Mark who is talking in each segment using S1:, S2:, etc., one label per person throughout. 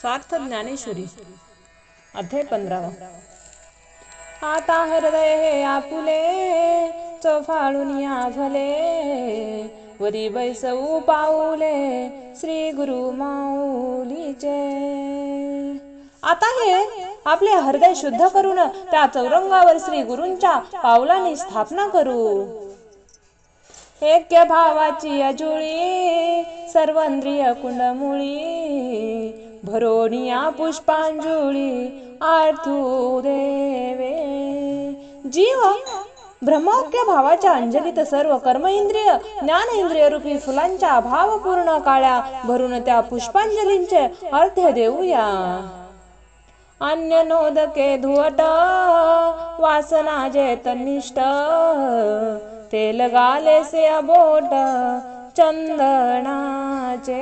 S1: स्वार्थ ज्ञानेश्वरी. अध्याय पंधरावा. आता हृदय हे आपुले चोफाळून या भले वरी बैसऊ पाऊले श्री गुरु माऊलीचे. आता हे आपले हृदय शुद्ध करून त्या चौरंगावर श्री गुरूंच्या पावलांनी स्थापना करू. ऐक्य भावाची अजुळी सर्वंद्रिय कुंडमुळी भरोनिया पुष्पांजुळी आर्थू देवे. जीव ब्रह्मोक्य भावाच्या अंजलीत सर्व कर्म इंद्रिय ज्ञान इंद्रिय रूपी फुलांच्या भावपूर्ण काळ्या भरून त्या पुष्पांजलींचे अर्थ देऊया. अन्य नोदके धुवट वासना जे तनिष्ठ तेल गाले से अबोट चंदनाचे.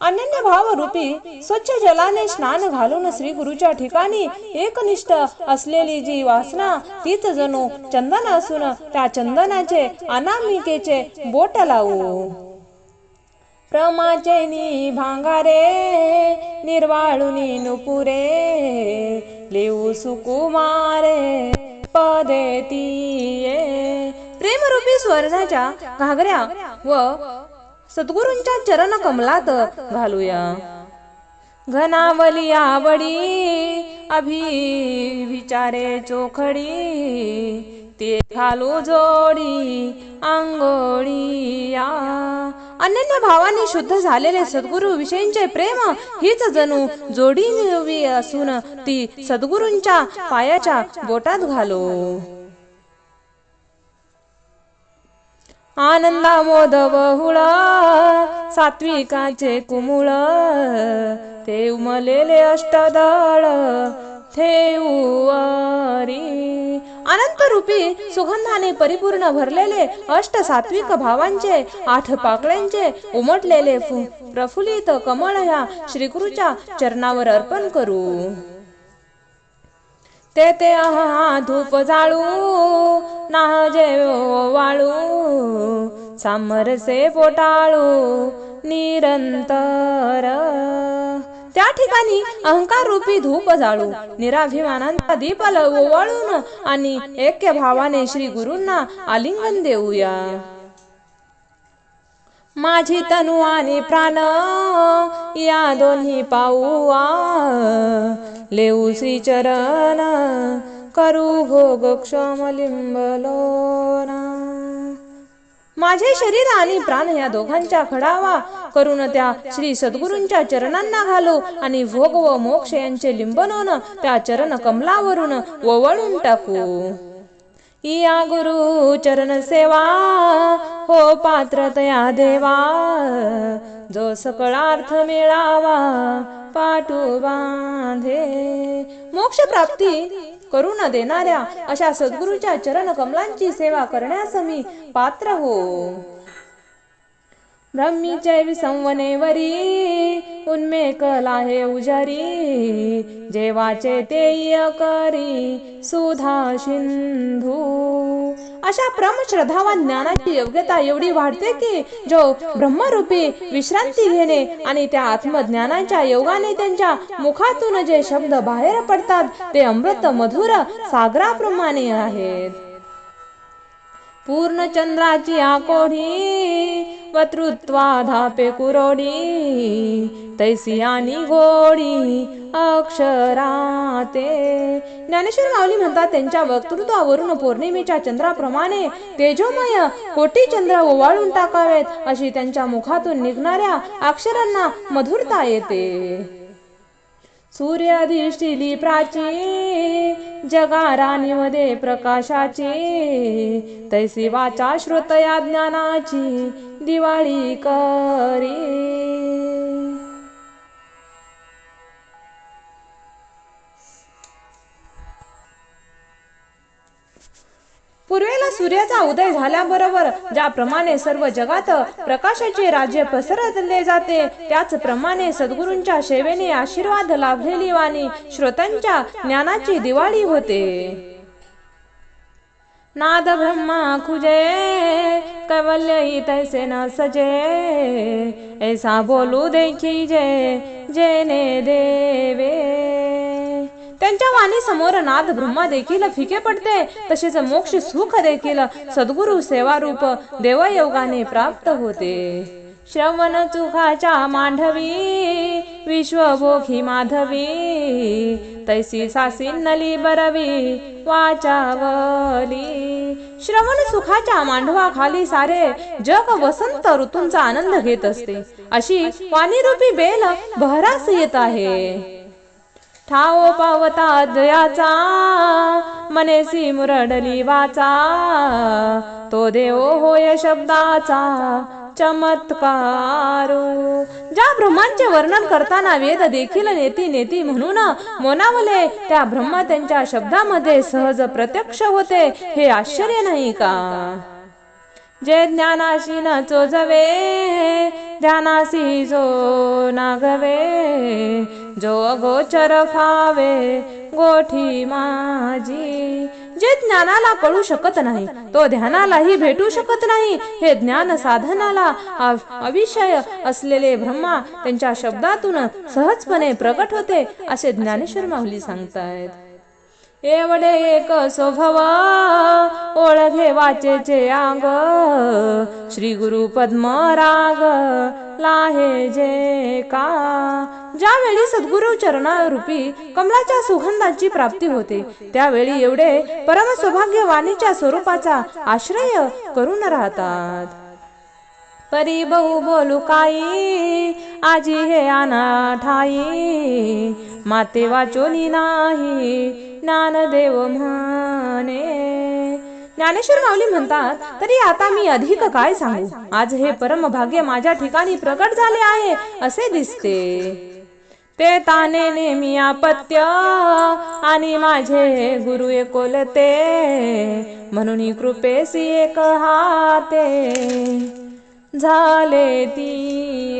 S1: अनन्य भाव रूपी स्वच्छ जलाने स्नान घालून श्री गुरुच्या ठिकाणी एकनिष्ठ असलेली जी वासना तीच जणू चंदन असून त्या चंदनाचे अनामिकेचे बोट लावू. प्रमाचेनी भांगारे निर्वाळुनी नुपुरे लिऊ सुकुमारे पदे तीये. प्रेमरूपी स्वर्णाच्या घागऱ्या व सद्गुरूंच्या चरण कमलात घालूया. घनावली आवडी अभि विचारे चोखडी ते घालू जोडी आंगोळीया अनन्य भावाने शुद्ध झालेले सद्गुरु विषयींचे प्रेम हीच जणू जोडी निळवी असून ती सद्गुरूंच्या पायाच्या बोटात घालो. आनंदा मोद बहुळ सात्विकाचे कुमुळ ते उमलेले अष्टदळ ठेऊवरी अनंत रूपी सुगंधाने परिपूर्ण भरलेले अष्ट सात्विक भावांचे आठ पाकळ्यांचे उमटलेले फु प्रफुल्लित कमळ ह्या श्रीकृच्या चरणावर अर्पण करू. ते ते आहा धूप जाळू नाजे वाळू सामरसे पोटाळू निरंतर. त्या ठिकाणी अहंकार रूपी धूप जाळू निराभिमानांचा दीप ओवाळून आणि ऐक्य भावाने श्री गुरूंना आलिंगन देऊया. माझी तनु आणि प्राण या दोन्ही पाऊआ लेऊ श्री चरण करू भोग क्षमलिंबलोना. माझे शरीर आणि प्राण या दोघांच्या खडावा करून त्या श्री सद्गुरूंच्या चरणांना घालू आणि भोग व मोक्ष यांचे लिंबनोन त्या चरण कमलावरून ओवळून टाकू. या गुरु चरण सेवा हो पात्र तया देवा जो सकळार्थ मिळावा पाटू बांधे. मोक्ष प्राप्ती करून देणाऱ्या अशा सद्गुरूच्या चरण कमलांची सेवा करण्यास मी पात्र हो. ब्रह्मीचैव संवनेवरी उन्मे कला हे उजारी जेवाचे ते करी सुधा सिंधू. अशा प्रम व ज्ञानाची योग्यता एवढी वाढते की जो ब्रह्मरूपी विश्रांती घेणे आणि त्या आत्मज्ञानाच्या योगाने त्यांच्या मुखातून जे शब्द बाहेर पडतात ते अमृत मधुर सागराप्रमाणे आहेत. पूर्ण चंद्राची आकोढी वतृत्वाधापे कुरोडी तैसी आणि गोडी अक्षराते. ज्ञानेश्वर माऊली म्हणतात त्यांच्या वक्तृत्वावरून पौर्णिमेच्या चंद्राप्रमाणे तेजोमय कोटी चंद्र ओवाळून टाकावेत अशी त्यांच्या मुखातून निघणाऱ्या अक्षरांना मधुरता येते. सूर्याधिष्ठिली प्राची जगा राणीमध्ये प्रकाशाची तैसी वाचा श्रोतया ज्ञानाची दिवाळी करी. पूर्वेला सूर्याचा उदय झाल्याबरोबर ज्याप्रमाणे सर्व जगात प्रकाशाचे राज्य पसरले जाते त्याचप्रमाणे सद्गुरूंच्या सेवेने आशीर्वाद लाभलेली वाणी श्रोतांच्या ज्ञानाची दिवाळी होते. नाद ब्रह्मा खुजे. कैवल्य तैसे न सजे ऐसा बोलू देखी जे जेने देवे। त्यांच्या वाणी समोर नाद ब्रह्मा देखील फिके पडते तसेच मोक्ष सुख देखील सद्गुरु सेवारूप देवयोगाने प्राप्त होते. श्रवण चुखाच्या मांडवी विश्वभोगी माधवी तैसी सासी नली बरवी वाचावली. श्रवण सुखाच्या मांडवाखाली सारे जग वसंत ऋतूंचा आनंद घेत असते. अशी वाणीरूपी बेल बहरास येत आहे. ठाव पावता दयाचा मनेसी मुरडली वाचा तो देव होय शब्दाचा चमत्कारू. ज्या ब्रह्मांचे वर्णन करताना वेद देखील नेती नेती म्हणून मोनावले त्या ब्रह्मा त्यांच्या शब्दामध्ये सहज प्रत्यक्ष होते हे आश्चर्य नाही का? जे ज्ञानाशी न चोजवे ध्यानासी जो नागवे जो अगोचर फावे गोठी माझी. जे ज्ञानाला कळू शकत नाही तो ध्यानालाही भेटू शकत नाही. हे ज्ञान साधनाला अविषय असलेले ब्रह्मा त्यांच्या शब्दातून सहजपणे प्रकट होते असे ज्ञानेश्वर माऊली सांगतायत. एवढे एक स्वभवा ओळखे वाचेचे आग श्री गुरु पद्म राग लाहे जे का? ज्यावेळी सद्गुरु चरणारूपी कमलाच्या सुगंधाची प्राप्ती होते त्यावेळी एवढे परम सौभाग्य वाणीच्या स्वरूपाचा आश्रय करून राहतात. परी बहु बोलू काही आजी हे अनाठाई माते वाचोनी नाही ज्ञानदेव म्हणे. ज्ञानेश्वर माऊली म्हणतात तरी आता मी अधिक काय सांगू? आज हे परमभाग्य माझ्या ठिकाणी प्रकट झाले आहे असे दिसते. ते ताने नेहमी आपत्य आणि माझे गुरु एकोलते. म्हणून कृपेसी एक हाते. झाले ती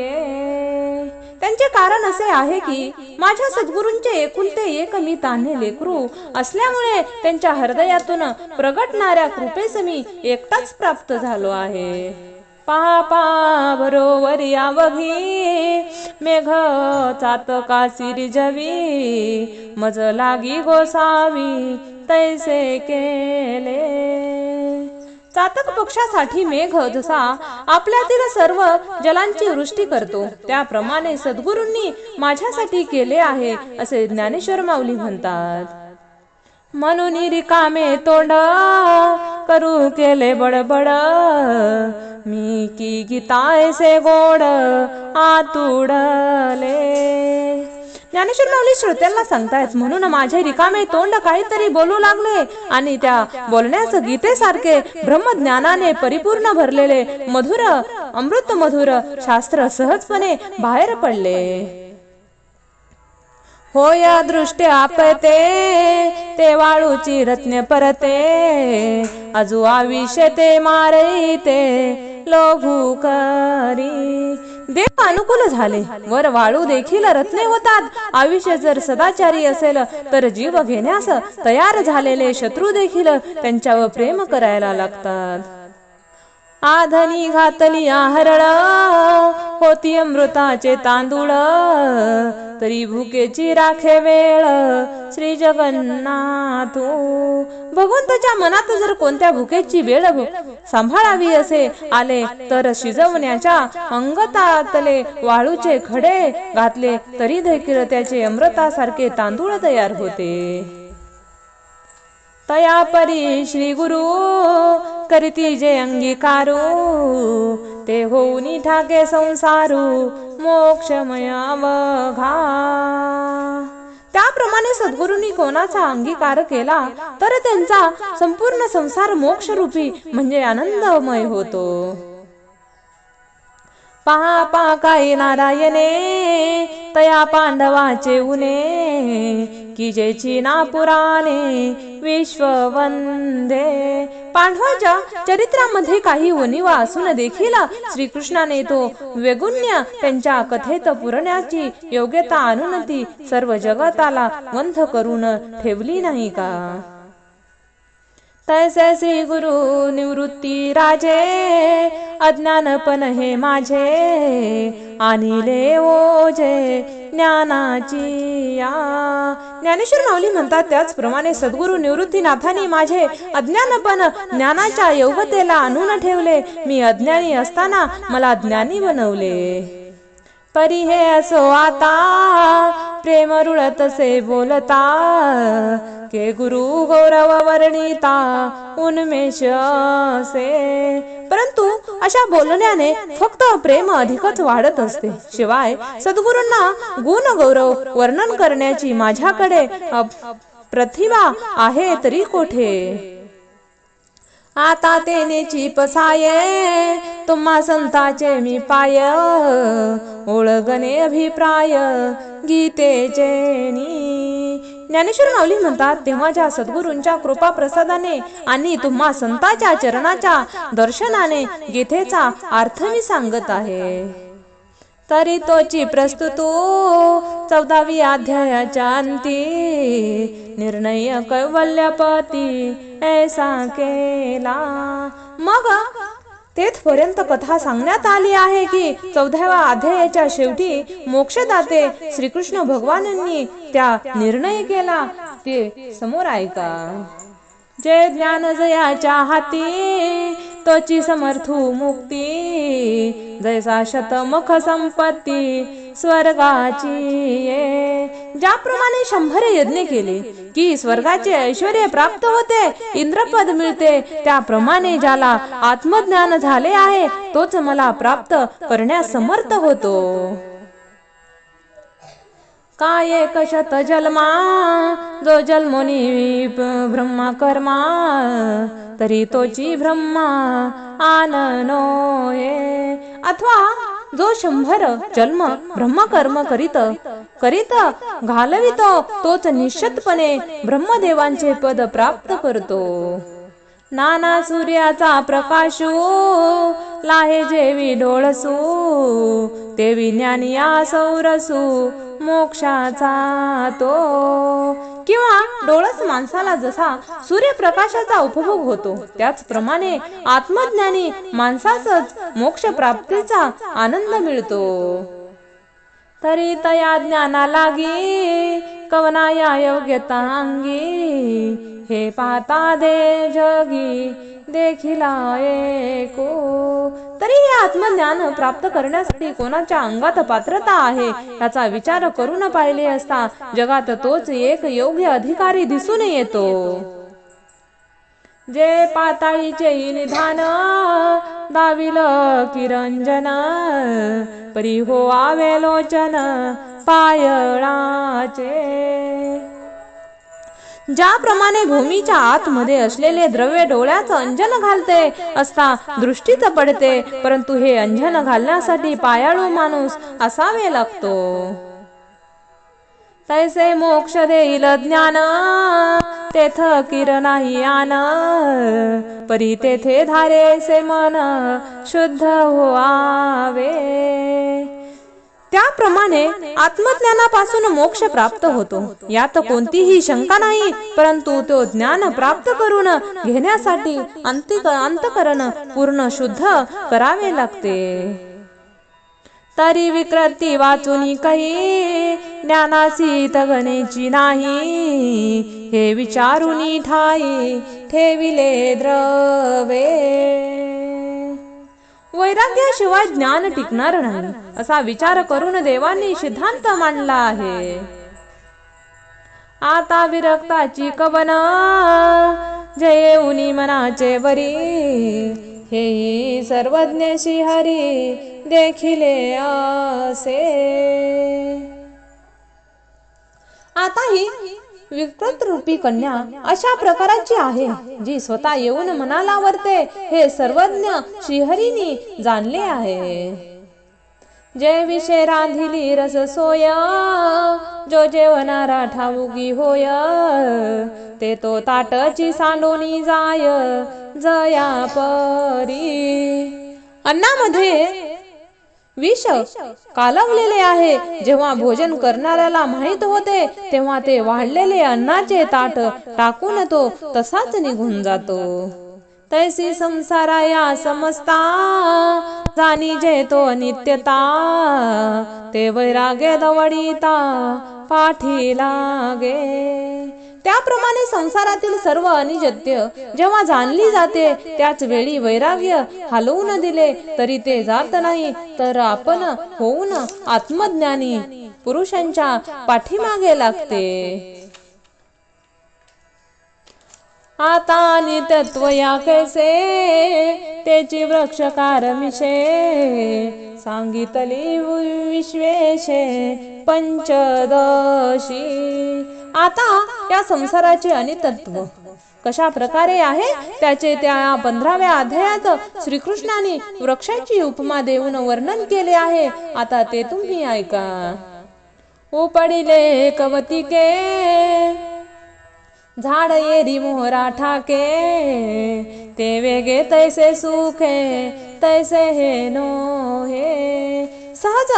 S1: त्यांचे कारण असे आहे की माझ्या सद्गुरूंचे एकुलते एक मी तान्हे लेकरू असल्यामुळे त्यांच्या हृदयातून प्रगटणाऱ्या कृपेस मी एकटाच प्राप्त झालो आहे. पापा बरोबर यावघी मेघ चातका सिरिजवी मज लागी गोसावी तैसे केले. चातक पक्षासाठी मेघ जसा आपल्यातील सर्व जलांची वृष्टी करतो त्याप्रमाणे सद्गुरूंनी माझ्यासाठी केले आहे असे ज्ञानेश्वर माऊली म्हणतात. म्हणून रिकामे तोंड करू केले बडबड. मी की गीतायसे गोड आतुडले. ज्ञानेश्वर माऊली श्रोत्यांना सांगतायत म्हणून माझे रिकामे तोंड काहीतरी बोलू लागले आणि त्या बोलण्याचं गीतेसारखे ब्रह्मज्ञानाने परिपूर्ण भरलेले मधुर अमृत मधुर शास्त्र सहजपणे बाहेर पडले. हो या दृष्टी आपते ते वाळूची रत्न परते अजू आविष्य ते मारते लोभू करी देव अनुकूल झाले. वर वाळू देखील रत्ने होतात आयुष्य जर सदाचारी असेल तर जीव घेण्यास तयार झालेले शत्रू देखील त्यांच्यावर प्रेम करायला लागतात. आधनी घातली आहरळ होती अमृताचे तांदूळ. तरी भुकेची राखे वेळ श्री जगन्नाथ. भगवंताच्या मनात जर कोणत्या भुकेची वेळ सांभाळावी असे आले तर शिजवण्याच्या अंगतातले वाळूचे खडे घातले तरी देखील त्याचे अमृतासारखे तांदूळ तयार होते. तया परी श्री गुरु करीती जे अंगीकारू. ते होऊन ठाके संसारू मोक्षमयावघा त्याप्रमाणे सद्गुरूंनी कोणाचा अंगीकार केला तर त्यांचा संपूर्ण संसार मोक्षरूपी म्हणजे आनंदमय होतो. पहा पा काय नारायणे तया पांडवाचे उने की जे चिना पुराणे विश्ववंदे पांडवाच्या चरित्रामध्ये काही उणिवा असून देखील श्रीकृष्णाने तो वेगुण्य त्यांच्या कथेत पुरण्याची योग्यता आणून ती सर्व जगताला वंध करून ठेवली नाही का? तसे श्री गुरु निवृत्ती राजे. अज्ञानपण हे माझे. आणिले ओझे ज्ञानाची या. ज्ञानेश्वर माऊली म्हणतात त्याचप्रमाणे सद्गुरू निवृत्तीनाथांनी माझे अज्ञानपण ज्ञानाच्या योग्यतेला आणून ठेवले. मी अज्ञानी असताना मला ज्ञानी बनवले. परी हे असो आता. प्रेम रुळतसे बोलता. के गुरु गौरव वर्णिता उन्मेष असे. परंतु अशा बोलण्याने फक्त प्रेम अधिकच वाढत असते. शिवाय सद्गुरूंना गुण गौरव वर्णन करण्याची माझ्याकडे अप- प्रतिभा आहे तरी कोठे? आता तेनेची पसाये तुम्हा संताचे मी पाय. ओळगणे अभिप्राय गीतेचे ज्ञानेश्वर माऊली म्हणतात तेव्हा ज्या सद्गुरूंच्या कृपा प्रसादाने आणि तुम्हा संताच्या चरणाच्या दर्शनाने गीतेचा अर्थ मी सांगत आहे. तरी तोची प्रस्तुत चौदावी अध्यायाच्या अंती. निर्णय कैवल्यपती ऐसा केला. मग तेथपर्यंत कथा सांगण्यात आली आहे की चौदाव्या अध्यायाच्या शेवटी मोक्षदाते श्रीकृष्ण भगवानांनी त्या निर्णय केला. ते समोर ऐका. जे ज्ञान जयाच्या हाती तोची समर्थू मुक्ती. जैसा शतमुख संपत्ती स्वर्गाची ये. ज्याप्रमाणे शंभर यज्ञ केले की स्वर्गाचे ऐश्वर प्राप्त होते इंद्रपद मिळते त्याप्रमाणे ज्याला आत्मज्ञान झाले आहे तोच मला प्राप्त करण्यास समर्थ होतो. काय कशत जन्मा जो जन्मोनी ब्रह्मा कर्मा तरी तोची ब्रह्मा आननो ये अथवा जो शंभर जन्म ब्रह्मकर्म करीत करीत घालवितो तोच निश्चितपणे ब्रह्मदेवांचे पद प्राप्त करतो. नाना सूर्याचा प्रकाशो लाहे जेवी डोळसू तेवी ज्ञानिया सौरसू मोक्षाचा तो. किंवा डोळस माणसाला जसा सूर्यप्रकाशाचा उपभोग होतो त्याचप्रमाणे आत्मज्ञानी माणसासच मोक्ष प्राप्तीचा आनंद मिळतो. तरी तया ज्ञाना लागी कवना या योग्यता अंगी हे पाहता दे जगी देखिला एको तरी हे आत्मज्ञान प्राप्त करण्यासाठी कोणाच्या अंगात पात्रता आहे याचा विचार करून पाहिले असता जगात तोच एक योग्य अधिकारी दिसून येतो. जे पाताळीचे निधान दाविल किरंजन परी हो आवे लोचन पायळाचे. ज्याप्रमाणे भूमीच्या आतमध्ये असलेले द्रव्य डोळ्याचं अंजन घालते असता दृष्टीच पडते परंतु हे अंजन घालण्यासाठी पायाळू माणूस असावे लागतो. तैसे मोक्ष देईल ज्ञान तेथ किरणाही आन परी तेथे धारेसे मन शुद्ध व्हावे. त्याप्रमाणे आत्मज्ञानापासून मोक्ष प्राप्त होतो. यात कोणतीही शंका नाही परंतु तो ज्ञान प्राप्त करून घेण्यासाठी अंतिक अंतकरण पूर्ण शुद्ध करावे लागते. तरी विकृती वाचून काही ज्ञानाची तगणेची नाही. हे विचारून ठाई ठेविले द्रवे. वैराग्याशिवाय ज्ञान टिकणार नाही असा विचार करून देवांनी सिद्धांत मांडला आहे. आता विरक्ताची कवना जय उनी मनाचे वरी हे सर्वज्ञ श्रीहरी देखिले असे. आता विकृत रूपी कन्या अशा प्रकाराची आहे जी स्वतः येऊन मनाला वरते हे सर्वज्ञ श्रीहरीनी जाणले आहे. जय विषय रांधिली रस सोया जो जेवणारा ठाऊगी होय ते तो ताटची सांडोनी जाय जया परी. अन्नामध्ये विष कालवलेले आहे. जेव्हा भोजन करणाऱ्याला माहीत होते तेव्हा ते वाढलेले अन्नाचे ताट टाकून तो तसाच निघून जातो. तैसी संसारा या समजता जाणी जे तो नित्यता. ते वैरागे दवडिता पाठी लागे. त्याप्रमाणे संसारातील सर्व अनिजत्य जेव्हा जाणली जाते त्याच वेळी वैराग्य हलवून दिले तरी ते जात नाही. तर आपण होऊन आत्मज्ञानी पुरुषांच्या पाठीमागे लागते. आता नित्यत्व या कैसे? त्याची वृक्षकार मिशे सांगितली विश्वेशे पंचदशी. आता या संसाराचे अनितत्व कशा प्रकारे आहे त्याचे त्या पंधराव्या अध्यायात श्रीकृष्णाने वृक्षाची उपमा देऊन वर्णन केले आहे. आता ते तुम्ही ऐका. उपडिले कवतिके झाड येरी मोहरा ठाके ते वेगे तैसे सुखे तैसे हे नो हे सहज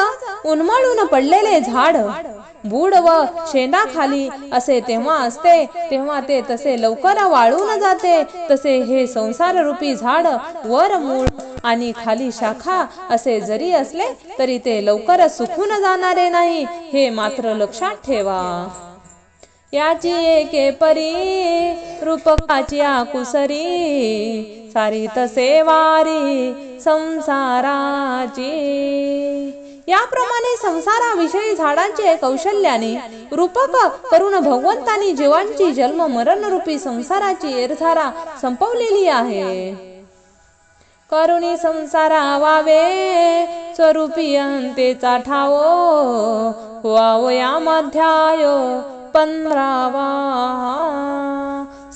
S1: उन्मळून पडलेले झाड बूड व शेंडा खाली असे तेव्हा असते तेव्हा ते तसे लवकर वाळून जाते. तसे हे संसार रूपी झाड वर मूळ आणि खाली शाखा असे जरी असले तरी ते लवकर सुकून जाणारे नाही. हे मात्र लक्षात ठेवा. याची एके परी रूपकाची आकुसरी सारी तसे वारी संसाराची. याप्रमाणे संसाराविषयी झाडांचे कौशल्याने रूपक करून भगवंतानी जीवांची जन्म मरण रूपी संसाराची एरधारा संपवलेली आहे. करुणी संसारा वावे स्वरूपी अंतेचा ठावो वावया या मध्याय पंधरावा.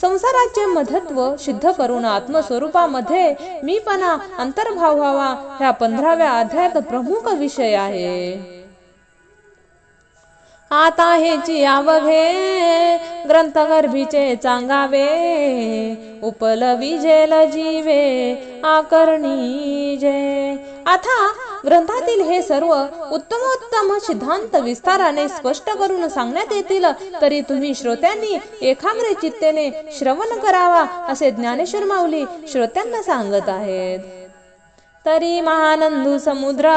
S1: संसाराचे मधत्व सिद्ध करून आत्मस्वरूपामध्ये मीपणा अंतर्भाव व्हावा ह्या पंधराव्या अध्यायात प्रमुख विषय आहे. आता हेची आवघे ग्रंथगर्भीचे चांगावे उपल विजेल जीवे आकर्णी जे. आता ग्रंथातील हे सर्व उत्तमोत्तम सिद्धांत विस्ताराने स्पष्ट करून सांगण्यात येतील तरी तुम्ही श्रोत्यांनी एकाग्र चित्तेने श्रवण करावा असे ज्ञानेश्वर माऊली श्रोत्यांना सांगत आहेत. तरी महानंदू समुद्र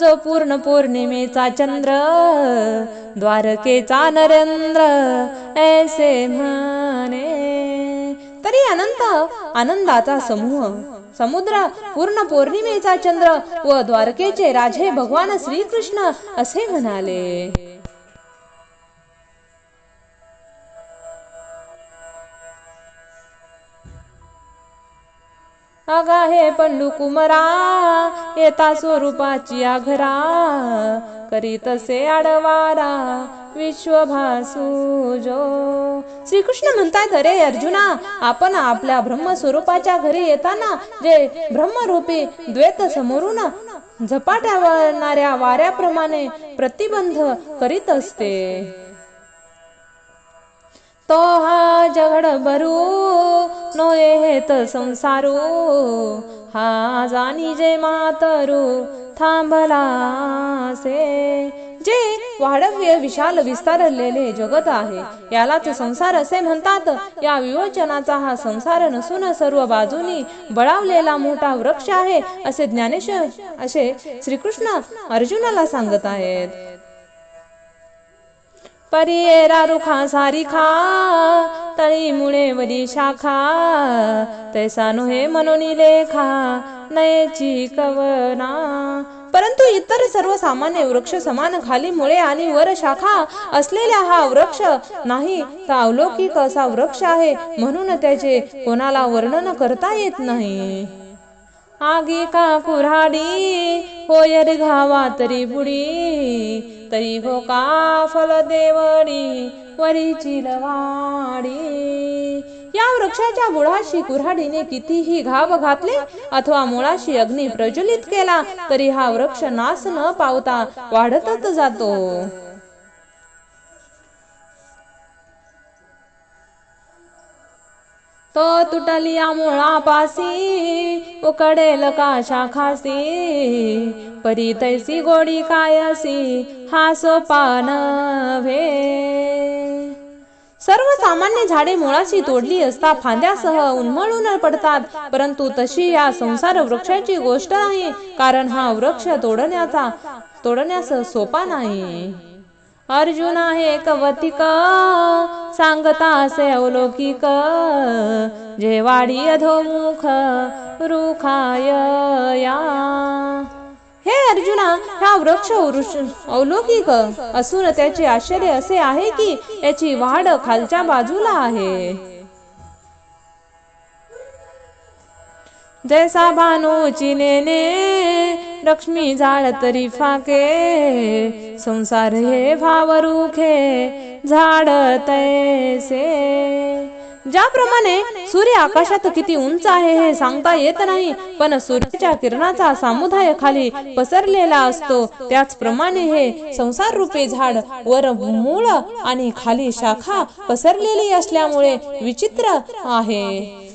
S1: जो पूर्ण पौर्णिमेचा चंद्र द्वारकेचा नरेंद्र ऐसे म्हणे. तरी अनंत आनंदाचा समूह समुद्र पूर्ण पौर्णिमेचा चंद्र व द्वारकेचे राजे भगवान श्रीकृष्ण असे म्हणाले. अगा हे पंडू कुमरा येता स्वरूपाची आघरा करीतसे आडवारा विश्वभासूजो. श्रीकृष्ण म्हणतात अरे अर्जुना आपण आपल्या ब्रह्मस्वरूपाच्या घरी येताना जे ब्रह्मरूपी द्वैत समोरून झपाट्यावरणाऱ्या वाऱ्याप्रमाणे प्रतिबंध करीत असते. तो हा जगड भरू नो हेत संसारू. हा जाणी जे मातरू थांबलासे. जे वाढव्य विशाल विस्तारलेले जगत आहे यालाच संसार असे म्हणतात. या विवचनाचा हा संसार नसून सर्व बाजूनी बळावलेला मोठा वृक्ष आहे असे ज्ञानेश्वर असे श्रीकृष्ण अर्जुनाला सांगत आहेत. परियेरा रुखा सारिखा तळी मुळे वरी शाखा तैसा नुहे मनोनी लेखा नयची कवना. परंतु इतर सर्व सामान्य वृक्ष समान खाली मुळे आणि वर शाखा असलेला हा वृक्ष नाही तर अवलौकिक असा वृक्ष आहे म्हणून त्याचे कोणाला वर्णन करता येत नाही. आगी का कुऱ्हाडी? होय रे घावा तरी बुडी. तरी हो का फल देवडी वरीची लवाडी. या वृक्षाच्या मुळाशी कुऱ्हाडीने कितीही घाव घातले अथवा मुळाशी अग्नी प्रज्वलित केला तरी हा वृक्ष नाश न पावता वाढतच जातो. तो तुटलिया मुळापासी उकडेल का शाखासी परी तैसी गोडी कायसी हा सोपान भे सर्वसामान्य झाडे मुळाशी तोडली असता फांद्यासह उन्मळून पडतात. परंतु तशी या संसार वृक्षाची गोष्ट नाही कारण हा वृक्ष तोडण्याचा तोडण्यास सोपा नाही. अर्जुन हे कवतिक सांगता असे अवलौकिक जे वाडी अधोमुख रुखाय या. हे अर्जुना हा वृक्ष अवलौकिक असून त्याचे आश्चर्य असे आहे की याची वाढ खालच्या बाजूला आहे. जैसा भानू चिनेने लक्ष्मी झाड तरी फाके संसार हे भावरुखे झाड तैसे. ज्याप्रमाणे सूर्य आकाशात किती उंच आहे हे सांगता येत नाही पण सूर्याच्या किरणाचा समुदाय खाली पसरलेला असतो. त्याचप्रमाणे हे संसार रूपी झाड वर मूळ आणि खाली शाखा पसरलेली असल्यामुळे विचित्र आहे.